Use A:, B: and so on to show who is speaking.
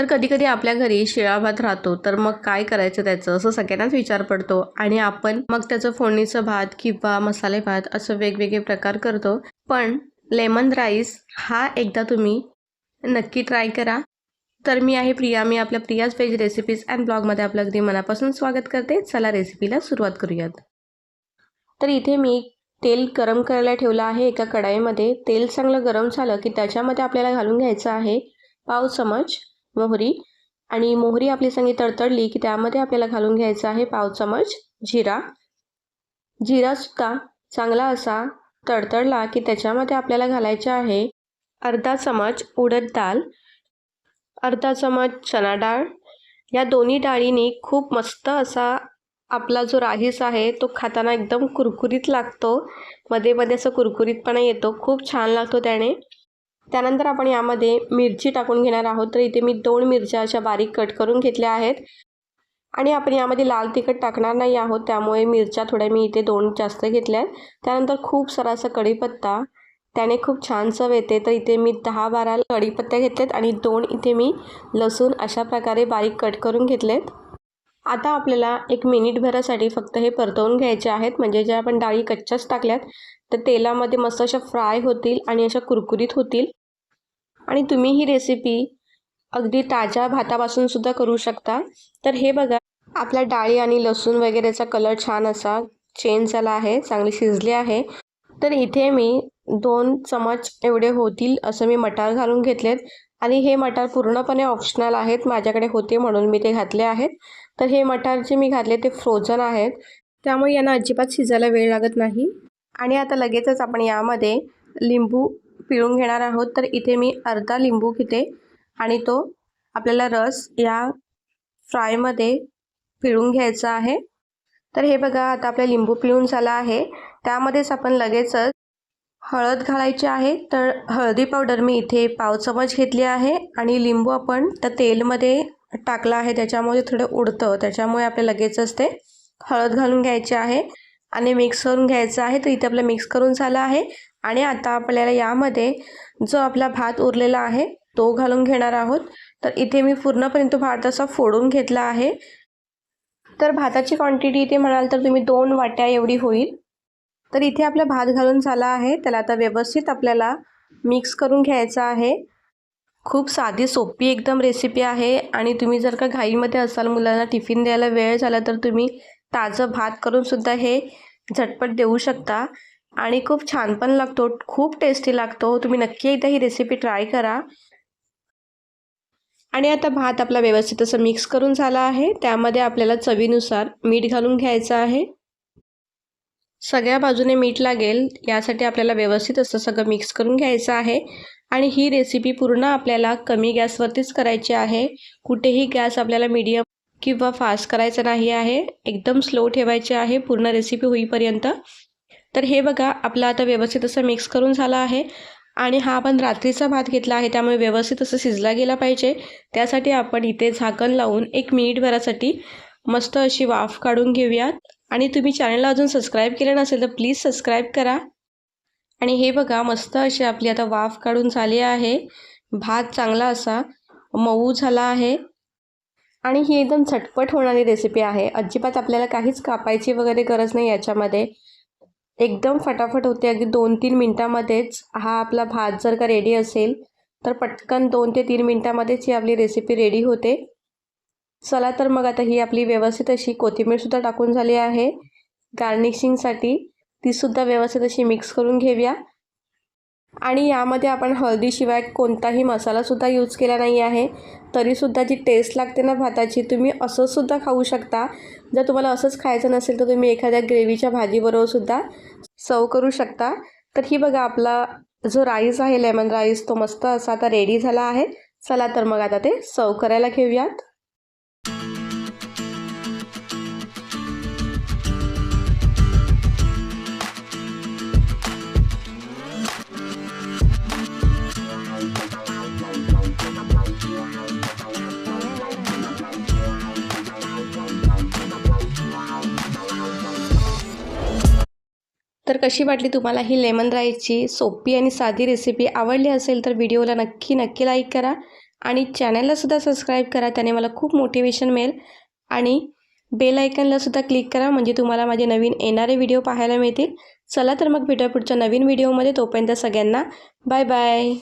A: तर कधीकधी आपल्या घरी शिळा भात राहतो तर मग काय करायचं त्याचं? असं सगळ्यांनाच विचार पडतो. आणि आपण मग त्याचं फोडणीचं भात किंवा मसाले भात असं वेगवेगळे प्रकार करतो. पण लेमन राईस हा एकदा तुम्ही नक्की ट्राय करा. तर मी आहे प्रिया. मी आपल्या प्रियाज व्हेज रेसिपीज अँड ब्लॉगमध्ये आपलं अगदी मनापासून स्वागत करते. चला रेसिपीला सुरुवात करूयात. तर इथे मी तेल गरम करायला ठेवलं आहे एका कढाईमध्ये. तेल चांगलं गरम झालं की त्याच्यामध्ये आपल्याला घालून घ्यायचं आहे पाव चमच मोहरी. आणि मोहरी आपली चांगली तडतडली की त्यामध्ये आपल्याला घालून घ्यायचं आहे पाव चमच जिरा. जिरासुद्धा चांगला असा तडतडला की त्याच्यामध्ये आपल्याला घालायचं आहे अर्धा चमच उडद डाळ अर्धा चमच चना डाळ. या दोन्ही डाळींनी खूप मस्त असा आपला जो राईस आहे तो खाताना एकदम कुरकुरीत लागतो. मध्ये मध्ये असं कुरकुरीतपणा येतो. खूप छान लागतो त्याने. त्यानंतर आपण यामध्ये मिरची टाकून घेणार आहोत. तर इथे मी दोन मिरच्या अशा बारीक कट करून घेतल्या आहेत. आणि आपण यामध्ये लाल तिखट टाकणार नाही आहोत. त्यामुळे मिरच्या थोड्या मी इथे दोन जास्त घेतल्या आहेत त्यानंतर खूप सारा असा कढीपत्ता. त्याने खूप छान चव येते. तर इथे मी दहा बारा कढीपत्त्या घेतलेत आणि दोन इथे मी लसूण अशा प्रकारे बारीक कट करून घेतलेत. आता आपल्याला एक मिनिटभरासाठी फक्त हे परतवून घ्यायचे आहेत. म्हणजे ज्या आपण डाळी कच्च्याच टाकल्यात तर तेलामध्ये मस्त अशा फ्राय होतील आणि अशा कुरकुरीत होतील. आणि तुम्ही ही रेसिपी अगदी ताज्या भातापासून सुद्धा करू शकता. तर हे बघा आपल्या डाळी आणि लसूण वगैरेचा कलर छान असा चेंज झाला आहे चांगली शिजली आहे. तर इथे मी दोन चमच एवढे होतील असं मी मटार घालून घेतलेत. आणि हे मटार पूर्णपणे ऑप्शनल आहेत माझ्याकडे होते म्हणून मी ते घातले आहेत. तर हे मटार जे मी घातले ते फ्रोझन आहेत. त्यामुळे यांना अजिबात शिजायला वेळ लागत नाही. आणि आता लगेचच आपण यामध्ये लिंबू पिळून घेणार आहोत तर इथे मी अर्धा लिंबू घेते आणि तो आपल्याला रस या फ्रायमध्ये पिळून घ्यायचा आहे. तर हे बघा आता आपला लिंबू पिळून झाला आहे. त्यामध्येच आपण लगेचच हळद घालायची आहे. तर हळदी पावडर मी इथे पाव चमच घेतली आहे आणि लिंबू आपण त्या तेलमध्ये टाकला आहे त्याच्यामुळे थोडं उडतं. त्याच्यामुळे आपल्या लगेचच ते हळद घालून घ्यायचे आहे आणि मिक्स करून घ्यायचं आहे. तर इथे आपलं मिक्स करून झालं आहे. आणि आता आपल्याला यामध्ये जो आपला भात उरलेला आहे तो घालून घेणार आहोत. तर इथे मी पूर्णपणे तो भात असा फोडून घेतला आहे. तर भाताची क्वांटिटी इथे म्हणाल तर तुम्ही दोन वाट्या एवढी होईल. तर इथे आपला भात घालून झाला आहे. त्याला आता व्यवस्थित आपल्याला मिक्स करून घ्यायचा आहे. खूप साधी सोपी एकदम रेसिपी आहे. आणि तुम्ही जर का घाईमध्ये असाल मुलांना टिफिन द्यायला वेळ झाला तर तुम्ही ताजं भात करूनसुद्धा हे झटपट देऊ शकता. आणि खूप छान पण लागतो खूप टेस्टी लागतो. तुम्ही नक्की एकदा ही रेसिपी ट्राय करा. आणि आता भात आपला व्यवस्थित असं मिक्स करून झाला आहे. त्यामध्ये आपल्याला चवीनुसार मीठ घालून घ्यायचं आहे. सगळ्या बाजूने मीठ लागेल यासाठी आपल्याला व्यवस्थित असं सगळं मिक्स करून घ्यायचं आहे. आणि ही रेसिपी पूर्ण आपल्याला कमी गॅसवरतीच करायची आहे. कुठेही गॅस आपल्याला मीडियम किंवा फास्ट करायचा नाही आहे. एकदम स्लो ठेवायची आहे. पूर्ण रेसिपी होईपर्यंत. तर हे बघा आपला आता व्यवस्थित असं मिक्स करून झाला आहे. आणि हा आपण रात्रीचा भात घेतला आहे त्यामुळे व्यवस्थित असं शिजला गेला पाहिजे. त्यासाठी आपण इथे झाकण लावून एक मिनिटभरासाठी मस्त अशी वाफ काढून घेऊयात. आणि तुम्ही चॅनलला अजून सबस्क्राईब केलं नसेल तर प्लीज सबस्क्राईब करा. आणि हे बघा मस्त अशी आपली आता वाफ काढून झाली आहे. भात चांगला असा मऊ झाला आहे. आणि ही एकदम झटपट होणारी रेसिपी आहे. अजिबात आपल्याला काहीच कापायची वगैरे गरज नाही याच्यामध्ये. एकदम फटाफट होते. अगदी दोन तीन मिनटामध्येच हा आपला भात जर का रेडी असेल तर पटकन दोन ते तीन मिनटामध्येच ही आपली रेसिपी रेडी होते. चला तर मग आता ही आपली व्यवस्थित अशी कोथिंबीरसुद्धा टाकून झाली आहे. गार्निशिंगसाठी तीसुद्धा व्यवस्थित अशी मिक्स करून घेऊया. आणि यामध्ये आपण हळदीशिवाय कोणताही मसालासुद्धा यूज केला नाही आहे. तरीसुद्धा जी टेस्ट लागते ना भाताची तुम्ही असंसुद्धा खाऊ शकता. जर तुम्हाला असंच खायचं नसेल तर तुम्ही एखाद्या ग्रेव्हीच्या भाजीबरोबरसुद्धा सर्व करू शकता. तर ही बघा आपला जो राईस आहे लेमन राईस तो मस्त असा आता रेडी झाला आहे. चला तर मग आता ते सर्व करायला घेऊयात. तर कशी वाटली तुम्हाला ही लेमन राईसची सोपी आणि साधी रेसिपी आवडली असेल तर व्हिडिओला नक्की नक्की लाईक करा आणि चॅनललासुद्धा सबस्क्राईब करा त्याने मला खूप मोटिवेशन मिळेल. आणि बेल आयकनलासुद्धा क्लिक करा म्हणजे तुम्हाला माझे नवीन येणारे व्हिडिओ पाहायला मिळतील. चला तर मग भेटूया पुढच्या नवीन व्हिडिओमध्ये तोपर्यंत सगळ्यांना बाय बाय